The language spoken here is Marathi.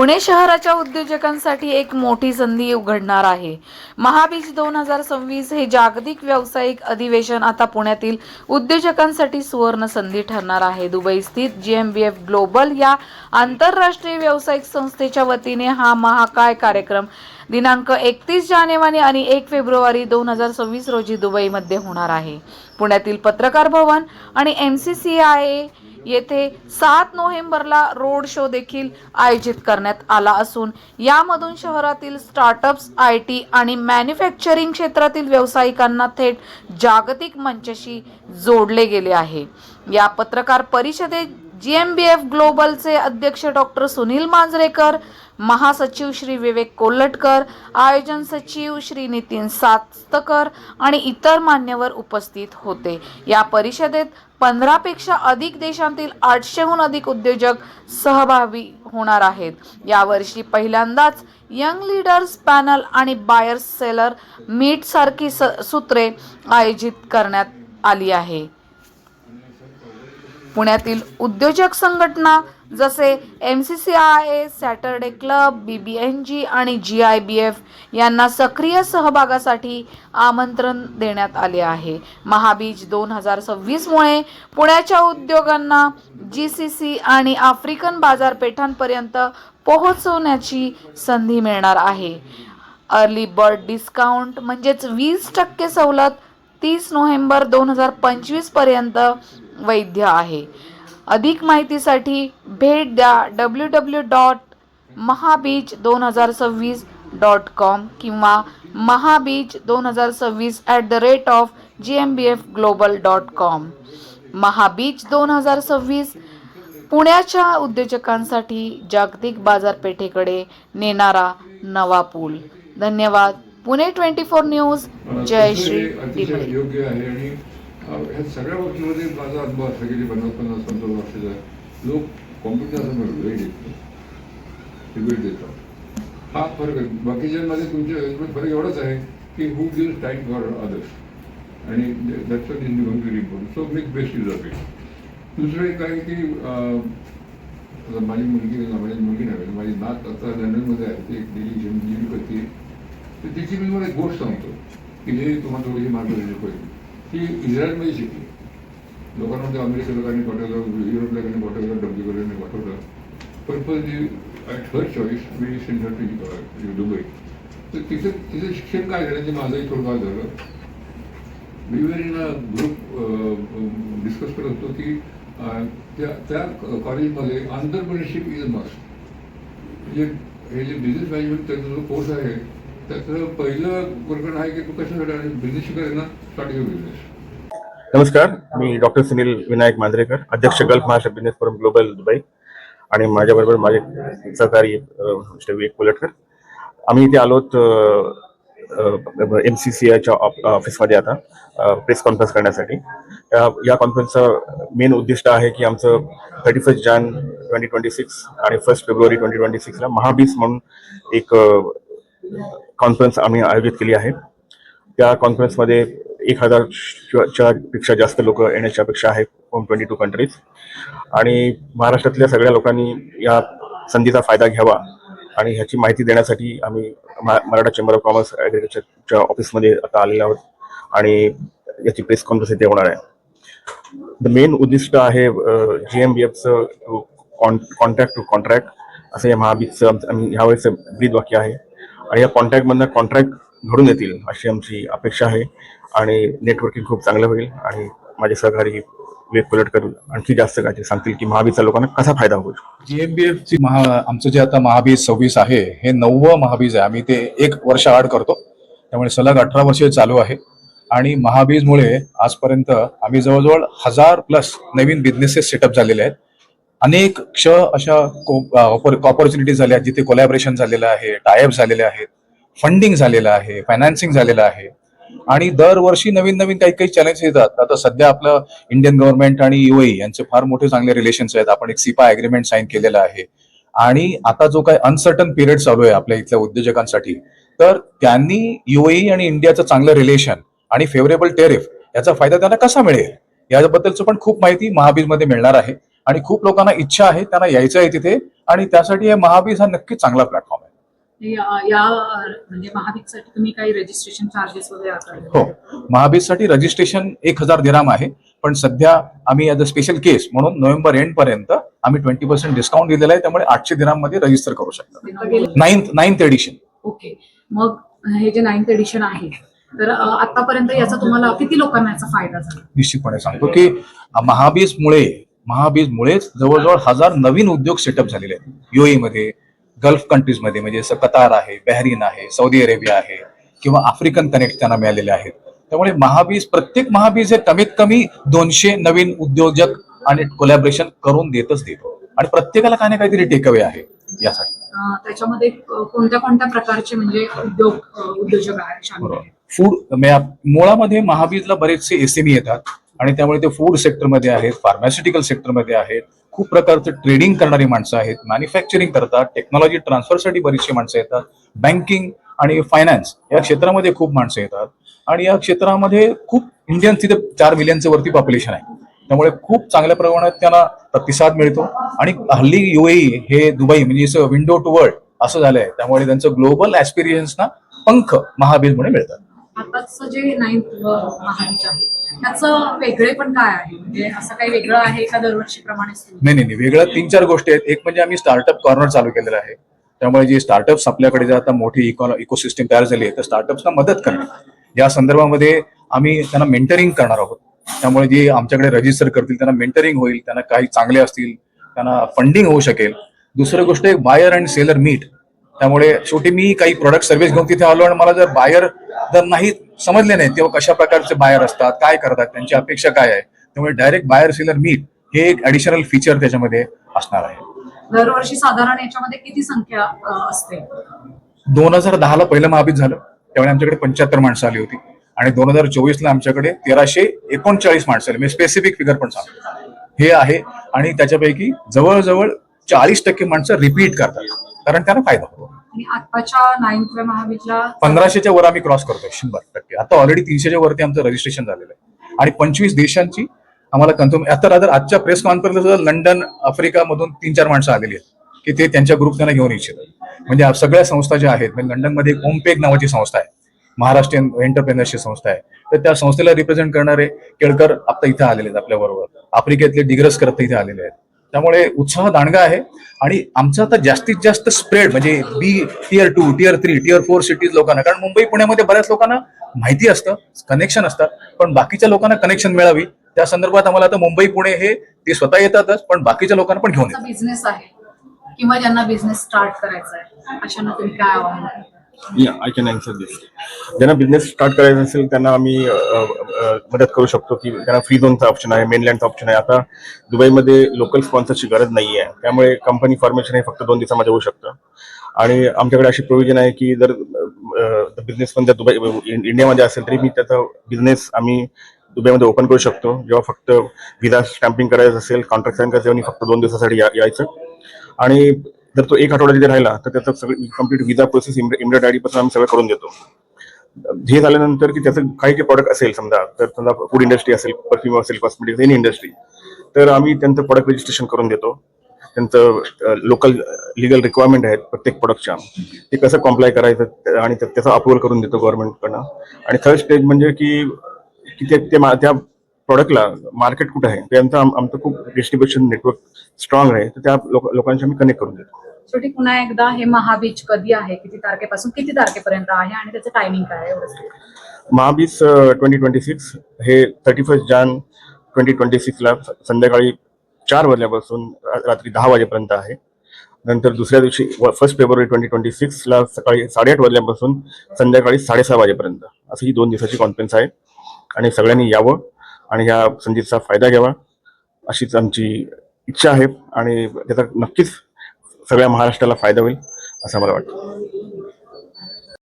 पुणे शहराच्या उद्योजकांसाठी एक मोठी संधी उघडणार आहे. महाबीज दोन हजार सव्वीस हे जागतिक व्यावसायिक अधिवेशन आता पुण्यातील उद्योजकांसाठी सुवर्ण संधी ठरणार आहे. दुबई स्थित जी एम एफ ग्लोबल या आंतरराष्ट्रीय व्यावसायिक संस्थेच्या वतीने हा महाकाय कार्यक्रम दिनांक एकतीस जानेवारी आणि एक फेब्रुवारी दोन हजार सव्वीस रोजी दुबईमध्ये होणार आहे. पुण्यातील पत्रकार भवन आणि एम सी सी आय येथे सात नोव्हेंबरला रोड शो देखील आयोजित करण्यात आला असून यामधून शहरातील स्टार्टअप्स आय टी आणि मॅन्युफॅक्चरिंग क्षेत्रातील व्यावसायिकांना थेट जागतिक मंचाशी जोडले गेले आहे. या पत्रकार परिषदेत जी एम बी एफ ग्लोबलचे अध्यक्ष डॉक्टर सुनील मांजरेकर महासचिव श्री विवेक कोल्हटकर आयोजन सचिव श्री नितीन सातकर आणि इतर मान्यवर उपस्थित होते. या परिषदेत पंधरापेक्षा अधिक देशांतील आठशेहून अधिक उद्योजक सहभागी होणार आहेत. यावर्षी पहिल्यांदाच यंग लीडर्स पॅनल आणि बायर्स सेलर मीट सारखी स सूत्रे आयोजित करण्यात आली आहे. पुण्यातील उद्योजक संघटना जसे M C C I A Saturday club B B N G आणि जी आय बी एफ यांना सक्रिय सहभागासाठी आमंत्रण देण्यात आले आहे. महाबीज दोन हजार सव्वीसमुळे पुण्याच्या उद्योगांना जी सी सी आणि आफ्रिकन बाजारपेठांपर्यंत पोहोचवण्याची संधी मिळणार आहे. अर्ली बर्ड डिस्काउंट म्हणजेच वीस टक्के सवलत तीस नोव्हेंबर दोन हजार पंचवीसपर्यंत वैध आहे. अधिक माहितीसाठी भेट द्या डब्ल्यू डब्ल्यू डॉट महाबीज दोन हजार सव्वीस डॉट कॉम किंवा महाबीज दोन हजार सव्वीस at the rate of G M B F global dot com Mahabiz दोन हजार सव्वीस पुण्याच्या उद्योजकांसाठी जागतिक बाजारपेठेकडे नेणारा नवा पूल. धन्यवाद. पुणे ट्वेंटी फोर न्यूज जय श्री योग्य आहे आणि ह्या सगळ्या बाबतीमध्ये माझा अनुभव असा गेली पन्नास पन्नास पंचावन्न वर्षाचा लोक कॉम्प्युटरसमोर वेळ देतात. ते वेळ देतात. हा फरक आहे. बाकीच्यांमध्ये तुमच्या फरक एवढाच आहे की who give time for others आणि that's what is going to so make best use of it दुसरं एक आहे की माझी मुलगी माझी मुलगी नाही माझी नात आता लंडनमध्ये आहे. ती एक दिल्ली इंजिनिअरिंग करते तर तिची मी मला एक गोष्ट सांगतो की जे तुम्हाला थोडीशी मार्गदर्शक होईल ती इस्रायलमध्ये शिकली. लोकांना ते अमेरिका लोकांनी पाठवलं युरोप लोकांनी पाठवलं डब्ल्यू लोकांनी पाठवलं. पण पण जी ॲट हर चॉईस मी सेंटर टू दुबई तर तिथं तिचं शिक्षण काय झालं? ते माझंही थोडं काय झालं. मी वेळी ग्रुप डिस्कस करत होतो की uh, त्या त्या कॉलेजमध्ये आंतरप्रनरशिप इज मस्ट म्हणजे हे जे बिझनेस मॅनेजमेंट त्याचा जो कोर्स आहे त्याचं पहिलं प्रकरण आहे की तू कशासाठी बिझनेस शिकायला ना? नमस्कार मी डॉक्टर सुनील विनायक मांजरेकर अध्यक्ष gulf Maharashtra business forum global Dubai आणि माझ्याबरोबर माझे सहकारी मिस्टर विवेक कोलटकर आम्ही इथे आलोत एम सी सी आयच्या ऑफिसमध्ये आता प्रेस कॉन्फरन्स करण्यासाठी. या- या कॉन्फरन्सचं मेन उद्दिष्ट आहे की आमचं thirty first Jan twenty twenty six आणि फर्स्ट फेब्रुवारी ट्वेंटी ट्वेंटी सिक्सला महाबीस म्हणून एक कॉन्फरन्स आम्ही आयोजित केली आहे. त्या कॉन्फरन्समध्ये एक हजारपेक्षा जास्त लोक येण्याची अपेक्षा आहे फ्रॉम ट्वेंटी टू कंट्रीज आणि महाराष्ट्रातल्या सगळ्या लोकांनी या संधीचा फायदा घ्यावा आणि ह्याची माहिती देण्यासाठी आम्ही मराठा चेंबर ऑफ कॉमर्स ॲग्रिकल्चरच्या ऑफिसमध्ये आता आलेलो आहोत आणि याची प्रेस कॉन्फरन्स इथे होणार आहे. द मेन उद्दिष्ट आहे जी एम बी एफचं कॉन्ट्रॅक्ट टू कॉन्ट्रॅक्ट असं या महाबीजचं आम्ही ह्यावेळेचं ब्रीद वाक्य आहे. आणि या कॉन्ट्रॅक्टमधनं कॉन्ट्रॅक्ट घडून येतील अशी आमची अपेक्षा आहे. आणि नेटवर्किंग खूप चांगलं होईल आणि माझे सहकारी वेग पलट करून आणखी जास्त काय सांगतील की महाबीजचा लोकांना कसा फायदा होईल. जीएमबीएफची महा आमचं जे आता महाबीज सव्वीस आहे हे नववं महाबीज आहे. आम्ही ते एक वर्ष आड करतो. त्यामुळे सलग अठरा वर्ष चालू आहे. आणि महाबीजमुळे आजपर्यंत आम्ही जवळजवळ हजार प्लस नवीन बिझनेसेस सेटअप झालेले आहेत. अनेक क्ष अशा ऑपॉर्च्युनिटी झाल्या आहेत जिथे कोलॅबरेशन झालेलं आहे टायअप झालेले आहेत फंडिंग झालेलं आहे फायनान्सिंग झालेलं आहे. आणि दरवर्षी नवीन नवीन काही काही चॅलेंज येतात. आता सध्या आपलं इंडियन गव्हर्नमेंट आणि युएई यांचे फार मोठे चांगले रिलेशन्स आहेत. आपण एक सिपा अग्रीमेंट साईन केलेलं आहे. आणि आता जो काही अनसर्टन पिरियड चालू आहे आपल्या इथल्या उद्योजकांसाठी तर त्यांनी युएई आणि इंडियाचं चांगलं रिलेशन आणि फेवरेबल टेरिफ याचा फायदा त्यांना कसा मिळेल? याबद्दलचं पण खूप माहिती महाबीजमध्ये मिळणार आहे. आणि खूप लोकांना इच्छा आहे त्यांना यायचं आहे तिथे. आणि त्यासाठी हे महाबीज हा नक्कीच चांगला प्लॅटफॉर्म आहे. या या, म्हणजे महावीकसाठी तुम्ही काही रजिस्ट्रेशन चार्जेस वगैरे आकारले हो. महाबीजसाठी रजिस्ट्रेशन एक हजार दिराम आहे. पण सध्या आम्ही ॲज अ स्पेशल केस म्हणून नोव्हेंबर एंड पर्यंत आम्ही ट्वेंटी पर्सेंट डिस्काउंट दिलेला आहे. त्यामुळे आठशे दिराममध्ये रजिस्टर करू शकता. Ninth ninth edition okay. मग हे जे नाईन्थ एडिशन आहे तर आतापर्यंत याचा तुम्हाला किती लोकांना याचा फायदा झाला? निश्चितपणे सांगतो की महाबीजमुळे महाबीजमुळेच जवळजवळ हजार नवीन उद्योग सेटअप झालेले आहेत. युए मध्ये गल्फ कंट्रीजमध्ये म्हणजे जसं कतार आहे बहरीन आहे सौदी अरेबिया आहे किंवा आफ्रिकन कनेक्ट त्यांना मिळालेले आहेत. त्यामुळे महाबीज प्रत्येक महाबीज हे कमीत कमी दोनशे नवीन उद्योजक आणि कोलॅबरेशन करून देतच देतो. आणि प्रत्येकाला काही ना काहीतरी टेकअवे आहे यासाठी. त्याच्यामध्ये कोणत्या कोणत्या प्रकारचे म्हणजे उद्योग उद्योजक आहेत? फूड मुळामध्ये महाबीजला बरेचसे एसएमई येतात. आणि त्यामुळे ते फूड सेक्टरमध्ये आहेत फार्मास्युटिकल सेक्टरमध्ये आहेत खूप प्रकारचं ट्रेडिंग करणारी माणसं आहेत मॅन्युफॅक्चरिंग करतात टेक्नॉलॉजी ट्रान्सफरसाठी बरीचशी माणसं येतात बँकिंग आणि फायनान्स या क्षेत्रामध्ये खूप माणसं येतात. आणि या क्षेत्रामध्ये खूप इंडियन तिथे चार मिलियनचं वरती पॉप्युलेशन आहे. त्यामुळे खूप चांगल्या प्रमाणात त्यांना प्रतिसाद मिळतो. आणि हल्ली युएई हे दुबई म्हणजे विंडो टू वर्ल्ड असं झालंय. त्यामुळे त्यांचं ग्लोबल ऍस्पिरियन्सना पंख महाबीजमुळे मिळतात. आताच जे नाईन्थ आहे त्याचं वेगळे पण काय आहे? म्हणजे असं काही वेगळं आहे का दरवर्षीप्रमाणे नाही नाही नाही. वेगळं तीन चार गोष्टी आहेत. एक म्हणजे आम्ही स्टार्टअप कॉर्नर चालू केलेलं आहे. त्यामुळे जे स्टार्टअप्स आपल्याकडे जर आता मोठी इकॉ इकोसिस्टम तयार झाली आहे तर स्टार्टअप्सना मदत करणं या संदर्भामध्ये आम्ही त्यांना मेंटरिंग करणार आहोत. त्यामुळे जे आमच्याकडे रजिस्टर करतील त्यांना मेंटरिंग होईल त्यांना काही चांगले असतील त्यांना फंडिंग होऊ शकेल. दुसरी गोष्ट एक बायर अँड सेलर मीट त्यामुळे शेवटी मी काही प्रोडक्ट सर्व्हिस घेऊन तिथे आलो आणि मला जर बायर जर नाही समजले नाही तेव्हा कशा प्रकारचे बायर असतात काय करतात त्यांची अपेक्षा काय आहे त्यामुळे डायरेक्ट बायर सेलर मीट हे एक ऍडिशनल फीचर त्याच्यामध्ये असणार आहे. दरवर्षी साधारण याच्यामध्ये किती संख्या असते? दोन हजार दहाला पहिलं महाबीज झालं त्यावेळी आमच्याकडे पंच्याहत्तर माणसं आली होती. आणि दोन हजार चोवीसला आमच्याकडे तेराशे एकोणचाळीस माणसं आली म्हणजे स्पेसिफिक फिगर पण सांगतो. हे आहे. आणि त्याच्यापैकी जवळजवळ चाळीस टक्के माणसं रिपीट करतात. कारण त्यांना फायदा होतो. आणि आताच्या पंधराशेच्या वर आम्ही क्रॉस करतोय शंभर टक्के. आता ऑलरेडी तीनशेच्या वरती आमचं रजिस्ट्रेशन झालेलं आहे. आणि पंचवीस देशांची आम्हाला कन्फर्म आता रादर आजच्या प्रेस कॉन्फरन्स सुद्धा लंडन आफ्रिकामधून तीन चार माणसं आलेली आहेत की ते त्यांच्या ग्रुप त्यांना घेऊन इच्छितात म्हणजे सगळ्या संस्था ज्या आहेत म्हणजे लंडनमध्ये एक ओमपेग नावाची संस्था आहे महाराष्ट्रीयन एंटरप्रेनरशिप संस्था आहे. तर त्या संस्थेला रिप्रेझेंट करणारे केळकर आता इथे आलेले आहेत आपल्या बरोबर. आफ्रिकेतले डिग्रस करत इथे आलेले आहेत. त्यामुळे उत्साह दांडगा आहे. आणि आमचं आता जास्तीत जास्त स्प्रेड म्हणजे B tier two tier three tier four cities लोकांना कारण मुंबई पुण्यामध्ये बऱ्याच लोकांना माहिती असतं कनेक्शन असतात पण बाकीच्या लोकांना कनेक्शन मिळावी. त्या संदर्भात आम्हाला आता मुंबई पुणे हे ते स्वतः येतातच पण बाकीच्या लोकांना पण घेऊन येतात. बिझनेस आहे किंवा ज्यांना बिझनेस स्टार्ट करायचा आहे अशांना तुम्ही काय आव्हान या आय कॅन आन्सर दिस ज्यांना बिझनेस स्टार्ट करायचा असेल त्यांना आम्ही मदत करू शकतो की त्यांना फ्री झोनचा ऑप्शन आहे मेनलँडचा ऑप्शन आहे. आता दुबईमध्ये लोकल स्पॉन्सरची गरज नाही आहे त्यामुळे कंपनी फॉर्मेशन हे फक्त दोन दिवसामध्ये होऊ शकतं. आणि आमच्याकडे अशी प्रोव्हिजन आहे की जर बिझनेस पण जर दुबई इंडियामध्ये असेल तरी मी त्याचा बिझनेस आम्ही दुबईमध्ये ओपन करू शकतो. जेव्हा फक्त विजा स्टॅम्पिंग करायचं असेल कॉन्ट्रॅक्ट साईन करायचं आणि फक्त दोन दिवसासाठी या- यायचं. आणि जर तो एक आठवडा तिथे राहिला तर त्याचं सगळं complete visa process immediate ID पासून आम्ही सगळं करून देतो. हे झाल्यानंतर की त्याचं काही काही प्रॉडक्ट असेल समजा तर समजा फूड इंडस्ट्री असेल परफ्यूम असेल कॉस्मेटिक्स एनी इंडस्ट्री तर आम्ही त्यांचं प्रॉडक्ट रजिस्ट्रेशन करून देतो. त्यांचं लोकल लिगल रिक्वायरमेंट आहेत प्रत्येक प्रोडक्टच्या ते कसं कॉम्प्लाय करायचं आणि त्याचा अप्रुव्हल करून देतो गव्हर्नमेंटकडनं आणि थर्ड स्टेज म्हणजे की ते त्या प्रॉडक्टला मार्केट कुठं आहे? त्यांचं आम- आमचं खूप डिस्ट्रीब्युशन नेटवर्क स्ट्रॉंग आहे. तर त्या लोक लोकांशी आम्ही कनेक्ट करून देतो. शेवटी पुन्हा एकदा हे महाबीच कधी आहे? किती तारखेपासून किती तारखेपर्यंत आहे? आणि त्याचं टायमिंग काय आहे महाबीज ट्वेंटी ट्वेंटी सिक्स हे thirty first Jan twenty twenty सिक्सला संध्याकाळी चार वाजल्यापासून रात्री दहा वाजेपर्यंत आहे. नंतर दुसऱ्या दिवशी फर्स्ट फेब्रुवारी ट्वेंटी ट्वेंटी सिक्सला सकाळी साडेआठ वाजल्यापासून संध्याकाळी साडेसहा वाजेपर्यंत. असं ही दोन दिवसाची कॉन्फरन्स आहे. आणि सगळ्यांनी यावं. आणि ह्या संधीचा फायदा घ्यावा अशीच आमची इच्छा आहे. आणि त्याचा नक्कीच सगळ्या महाराष्ट्राला फायदा होईल असं मला वाटतं.